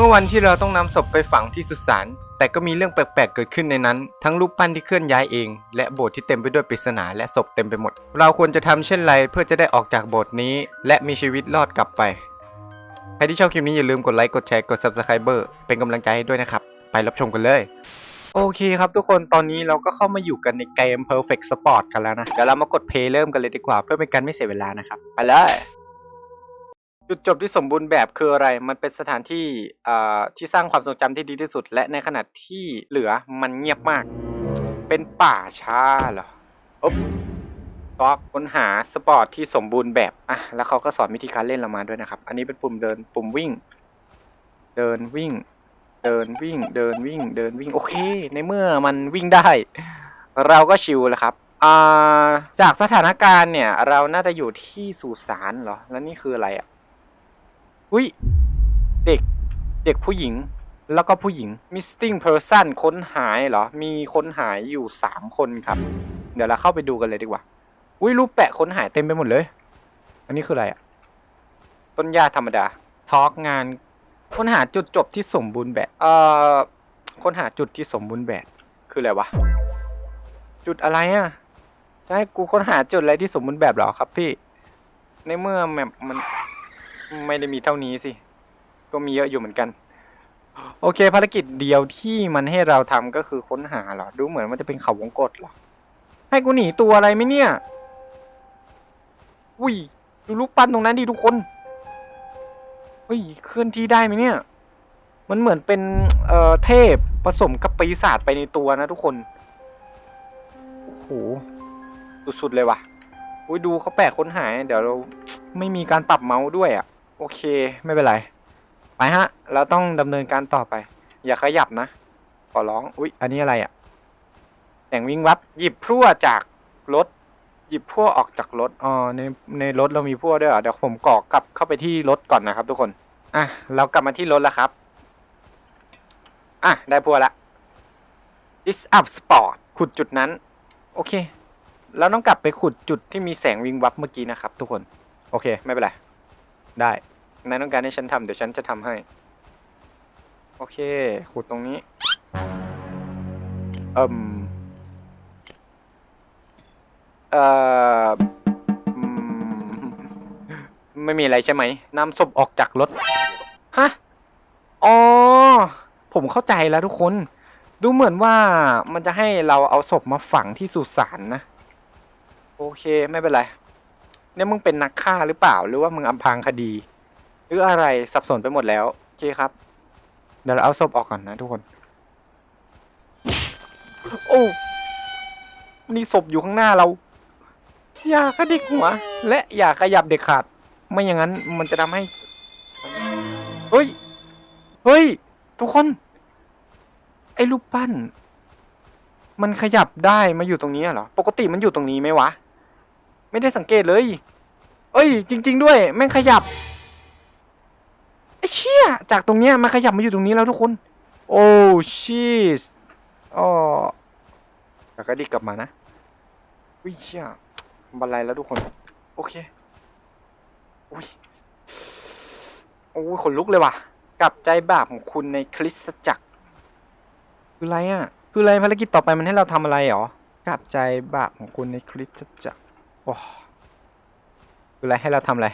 เมื่อวันที่เราต้องนำศพไปฝังที่สุสานแต่ก็มีเรื่องแปลกๆเกิดขึ้นในนั้น ทั้งรูปปั้นที่เคลื่อนย้ายเอง และโบสถ์ที่เต็มไปด้วยปริศนาและศพเต็มไปหมด เราควรจะทำเช่นไรเพื่อจะได้ออกจากโบสถ์นี้ และมีชีวิตรอดกลับไป ใครที่ชอบคลิปนี้อย่าลืมกดไลค์กดแชร์กด subscribe เป็นกำลังใจให้ด้วยนะครับ ไปรับชมกันเลยโอเคครับทุกคนตอนนี้เราก็เข้ามาอยู่กันในเกม Perfect Sport กันแล้วนะ เดี๋ยวเรามากดเพลย์เริ่มกันเลยดีกว่าเพื่อเป็นการไม่เสียเวลานะครับ ไปเลย จุดจบที่สมบูรณ์แบบคืออะไร มันเป็นสถานที่ที่สร้างความทรงจำที่ดีที่สุด และในขณะที่เหลือมันเงียบมาก เป็นป่าช้าเหรออ๊บก็ค้นหาสปอร์ตที่สมบูรณ์แบบ อะ แล้วเขาก็สอนวิธีการเล่นเรามาด้วยนะครับ อันนี้เป็นปุ่มเดิน ปุ่มวิ่ง เดินวิ่ง เดินวิ่ง เดินวิ่ง เดินวิ่ง โอเค ในเมื่อมันวิ่งได้ เราก็ชิลแล้วครับ อ่า จากสถานการณ์เนี่ย เราน่าจะอยู่ที่สุสานเหรอ แล้วนี่คืออะไรอะ อุ้ย เด็ก เด็กผู้หญิง แล้วก็ผู้หญิง missing person ค้นหายเหรอ มีค้นหายอยู่สามคนครับ เดี๋ยวเราเข้าไปดูกันเลยดีกว่า อุ้ยรูปแปะค้นหายเต็มไปหมดเลย อันนี้คืออะไรอะต้นหญ้าธรรมดา ทอล์กงาน ค้นหาจุดจบที่สมบูรณ์แบบ เอ่อ ค้นหาจุดที่สมบูรณ์แบบ คืออะไรวะ จุดอะไรอะจะให้กูค้นหาจุดอะไรที่สมบูรณ์แบบเหรอครับพี่ ในเมื่อแมปมัน ไม่ได้มีเท่านี้สิ ก็มีเยอะอยู่เหมือนกัน โอเค ภารกิจเดียวที่มันให้เราทำก็คือค้นหาเหรอ ดูเหมือนมันจะเป็นเขาวงกตเหรอ ให้กูหนีตัวอะไรไหมเนี่ย อุ้ย ดูรูปปั้นตรงนั้นดิทุกคนเฮ้ย เคลื่อนที่ได้ไหมเนี่ย มันเหมือนเป็น เอ่อ เทพผสมกับปีศาจไปในตัวนะทุกคน โอ้โห สุดๆเลยว่ะอุ้ยดูเขาแปะค้นหายเดี๋ยวเราไม่มีการปรับเมาส์ด้วยอะ่ะ โอเค ไม่เป็นไร ไปฮะ เราต้องดำเนินการต่อไป อย่าขยับนะ ขอร้อง อุ๊ย อันนี้อะไรอะ แต่งวิ่งวับ หยิบพั่วจากรถ หยิบพั่วออกจากรถ อ๋อ ใน ในรถเรามีพั่วด้วยเหรอเดี๋ยวผมกรอกกลับเข้าไปที่รถก่อนนะครับ ทุกคน อะ เรากลับมาที่รถแล้วครับ อะ ได้พั่วละ is up sport ขุดจุดนั้น โอเคเราต้องกลับไปขุดจุดที่มีแสงวิงวับเมื่อกี้นะครับ ทุกคน โอเค ไม่เป็นไร ได้ นายต้องการให้ฉันทำเดี๋ยวฉันจะทำให้ โอเค ขุดตรงนี้เอ่มเอ่อมไม่มีอะไรใช่ไหมนำศพออกจากรถ ฮะ อ๋อ ผมเข้าใจแล้วทุกคน ดูเหมือนว่ามันจะให้เราเอาศพมาฝังที่สุสานนะ โอเค ไม่เป็นไร เนี่ยมึงเป็นนักฆ่าหรือเปล่า หรือว่ามึงอำพรางคดี หรืออะไรสับสนไปหมดแล้วโอเคครับ เดี๋ยวเราเอาศพออกก่อนนะทุกคน โอ้นี่ศพอยู่ข้างหน้าเรา อย่ากระดิกหัว และอย่าขยับเด็กขาด ไม่อย่างนั้นมันจะทำให้ เฮ้ย เฮ้ย ทุกคน ไอ้รูปปั้น มันขยับได้มาอยู่ตรงนี้เหรอ ปกติมันอยู่ตรงนี้ไหมวะ ไม่ได้สังเกตเลย เอ้ย จริง ๆ ด้วย แม่งขยับไอ้เชี่ยจากตรงเนี้ยมันขยับมาอยู่ตรงนี้แล้วทุกคน โอ้ชีสอ๋อแล้วก็ดิกกลับมานะวิเชี่ยบันไลแล้วทุกคน โอเคอุ้ยโอ้ยขนลุกเลยว่ะ กลับใจบาปของคุณในคริสตจักร คืออะไรอะ คืออะไรภารกิจต่อไปมันให้เราทำอะไรหรอ กลับใจบาปของคุณในคริสตจักร อ้คืออะไรให้เราทำอะไร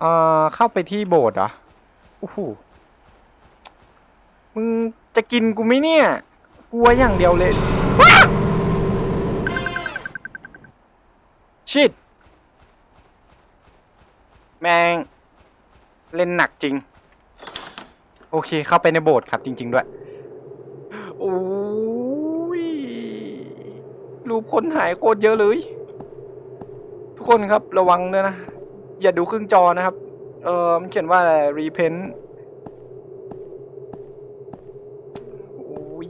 เอ่อเข้าไปที่โบสถ์เหรอโอ้โหมึงจะกินกูไหมเนี่ย กลัวอย่างเดียวเลยชิดแมงเล่นหนักจริง โอเคเข้าไปในโบสถ์ครับจริง ๆ ด้วย โอ้ย รูคนหายโคตรเยอะเลย ทุกคนครับระวังด้วยนะ อย่าดูครึ่งจอนะครับ เออมันเขียนว่าอะไร repent โอ้ย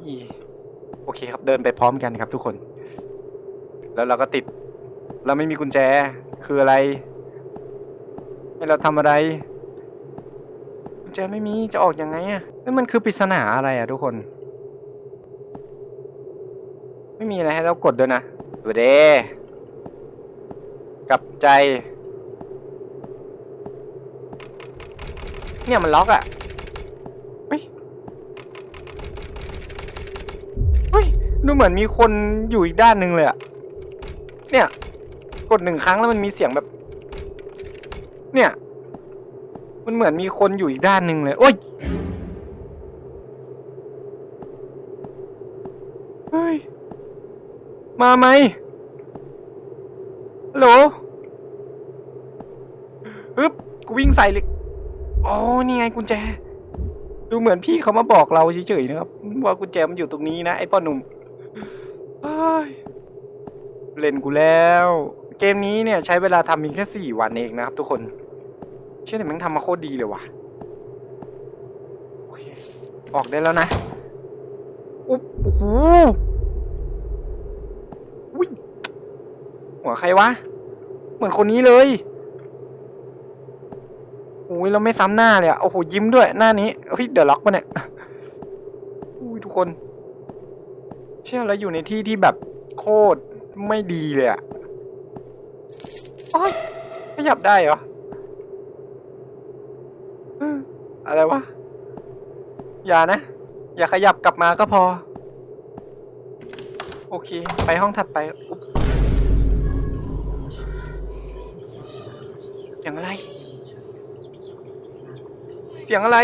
โอเคครับเดินไปพร้อมกันครับทุกคน แล้วเราก็ติด เราไม่มีกุญแจคืออะไร ให้เราทำอะไรกุญแจไม่มีจะออกยังไงอะนั่นมันคือปริศนาอะไรอะทุกคน ไม่มีอะไรให้เรากดด้วยนะดูเดกับใจ เนี่ยมันล็อกอะเฮ้ยเฮ้ยดูเหมือนมีคนอยู่อีกด้านหนึ่งเลยอะ เนี่ย กดหนึ่งครั้งแล้วมันมีเสียงแบบ เนี่ย มันเหมือนมีคนอยู่อีกด้านหนึ่งเลย โอ้ยเฮ้ย มาไหมฮัลโหลฮึบกูวิ่งใส่เลยอ๋อนี่ไงกุญแจ ดูเหมือนพี่เขามาบอกเราเฉยๆนะครับ ว่ากุญแจมันอยู่ตรงนี้นะไอ้พ่อหนุ่มเล่นกูแล้ว เกมนี้เนี่ยใช้เวลาทำเพียงแค่สี่วันเองนะครับ ทุกคน เชื่อแต่ม่งทำมาโคตรดีเลยว่ะอออกได้แล้วนะอุ๊บโอ้โหอุ้ยหัว ใครวะ เหมือนคนนี้เลยโอ้ยเราไม่ซ้ำหน้าเลยอะโอ้โหยิ้มด้วยหน้านี้เฮ้ยเดอะล็อกปะเนี่ยอุ้ยทุกคน เชื่อแล้วอยู่ในที่ที่แบบโคตรไม่ดีเลยอะโอ้ยขยับได้เหรออออะไรวะ อย่านะ อย่าขยับกลับมาก็พอ โอเค ไปห้องถัดไปอุ๊บ เสียงอะไร เสียงอะไร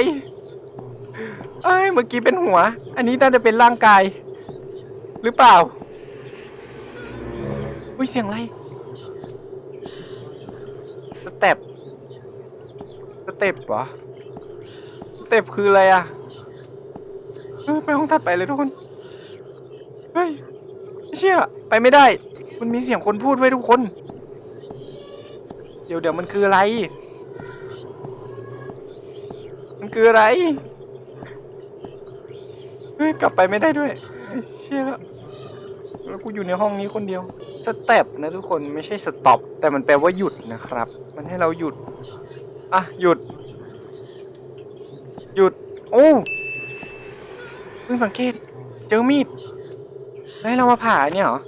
เอ้ยเมื่อกี้เป็นหัว อันนี้น่าจะเป็นร่างกาย หรือเปล่า อุ้ยเสียงอะไร สเต็ป สเต็ปเหรอสเต็ปคืออะไรอะไปห้องถัดไปเลยทุกคน เฮ้ยไม่เชื่อไปไม่ได้ มันมีเสียงคนพูดไว้ทุกคน ดี๋ยวเดี๋ยวมันคืออะไร มันคืออะไรเฮ้ยกลับไปไม่ได้ด้วยเชี่ยแล้วแล้วกูอยู่ในห้องนี้คนเดียว สเต็ปนะทุกคนไม่ใช่สต็อปแต่มันแปลว่าหยุดนะครับ มันให้เราหยุด อะ หยุด หยุด โอ้เพิ่งสังเกต เจอมีด แล้วให้เรามาผ่าเนี่ยเหรอ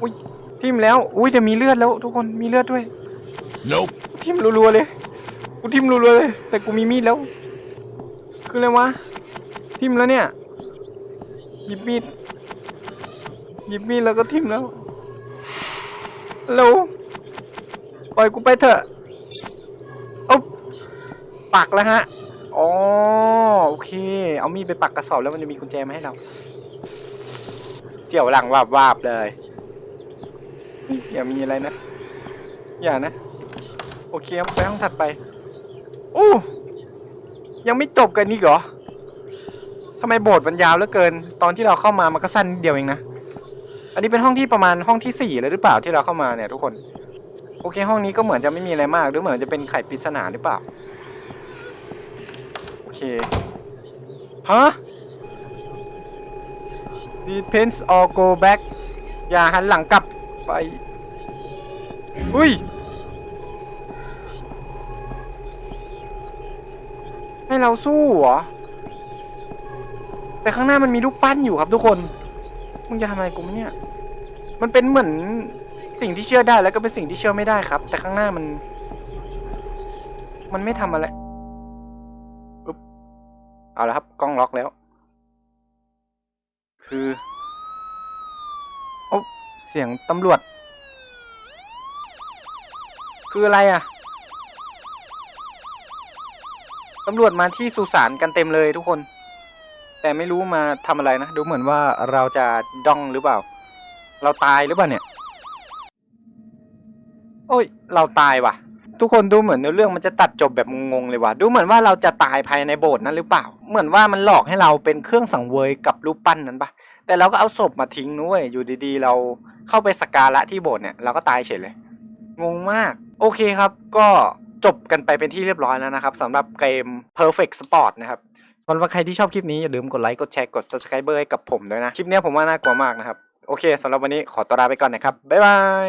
อุ้ย ทิ่มแล้ว อุ้ยแต่มีเลือดแล้วทุกคนมีเลือดด้วย Nope. ทิ่มรัวๆเลย กูทิ่มรัวๆเลย แต่กูมีมีดแล้ว คืออะไรวะ ทิ่มแล้วเนี่ย หยิบมีด หยิบมีดแล้วก็ทิ่มแล้วฮัลโหลปล่อยกูไปเถอะเอาปักแล้วฮะ อ๋อ โอเค เอามีดไปปักกระสอบแล้วมันจะมีกุญแจมาให้เรา เสี่ยวหลังวาบวาบๆเลยเฮ้ย อย่ามีอะไรนะ อย่านะ โอเคไปห้องถัดไปโอ้ยังไม่จบกันนี่เหรอทำไมโบสถ์มันยาวเหลือเกิน ตอนที่เราเข้ามามันก็สั้นนิดเดียวเองนะ อันนี้เป็นห้องที่ประมาณห้องที่สี่เลยหรือเปล่าที่เราเข้ามาเนี่ยทุกคน โอเคห้องนี้ก็เหมือนจะไม่มีอะไรมาก หรือเหมือนจะเป็นไข่ปริศนาหรือเปล่า โอเค ฮะ depends or go back อย่าหันหลังกลับ ไป อุ้ย ให้เราสู้เหรอ แต่ข้างหน้ามันมีรูปปั้นอยู่ครับทุกคน มึงจะทำอะไรกูมเนี่ย มันเป็นเหมือนสิ่งที่เชื่อได้แล้วก็เป็นสิ่งที่เชื่อไม่ได้ครับ แต่ข้างหน้ามัน มันไม่ทำอะไรอุ๊บเอาละครับกล้องล็อกแล้ว คือโอ้ เสียงตำรวจ คืออะไรอะตำรวจมาที่สุสานกันเต็มเลยทุกคน แต่ไม่รู้มาทำอะไรนะ ดูเหมือนว่าเราจะดองหรือเปล่า เราตายหรือเปล่าเนี่ย โอ้ย เราตายว่ะ ทุกคนดูเหมือนเนื้อเรื่องมันจะตัดจบแบบงงๆเลยว่ะ ดูเหมือนว่าเราจะตายภายในโบสถ์นั้นหรือเปล่า เหมือนว่ามันหลอกให้เราเป็นเครื่องสังเวยกับรูปปั้นนั้นปะ แต่เราก็เอาศพมาทิ้งนุ้ยอยู่ดีๆ เราเข้าไปสักการะที่โบสถ์เนี่ยเราก็ตายเฉยเลย งงมาก โอเคครับ ก็จบกันไปเป็นที่เรียบร้อยแล้วนะครับสำหรับเกม Perfect Sport นะครับสำหรับใครที่ชอบคลิปนี้อย่าลืมกดไลค์กดแชร์กด subscribe ให้กับผมด้วยนะ คลิปนี้ผมว่าน่ากลัวมากนะครับ โอเคสำหรับวันนี้ขอตัวลาไปก่อนนะครับ บ๊ายบาย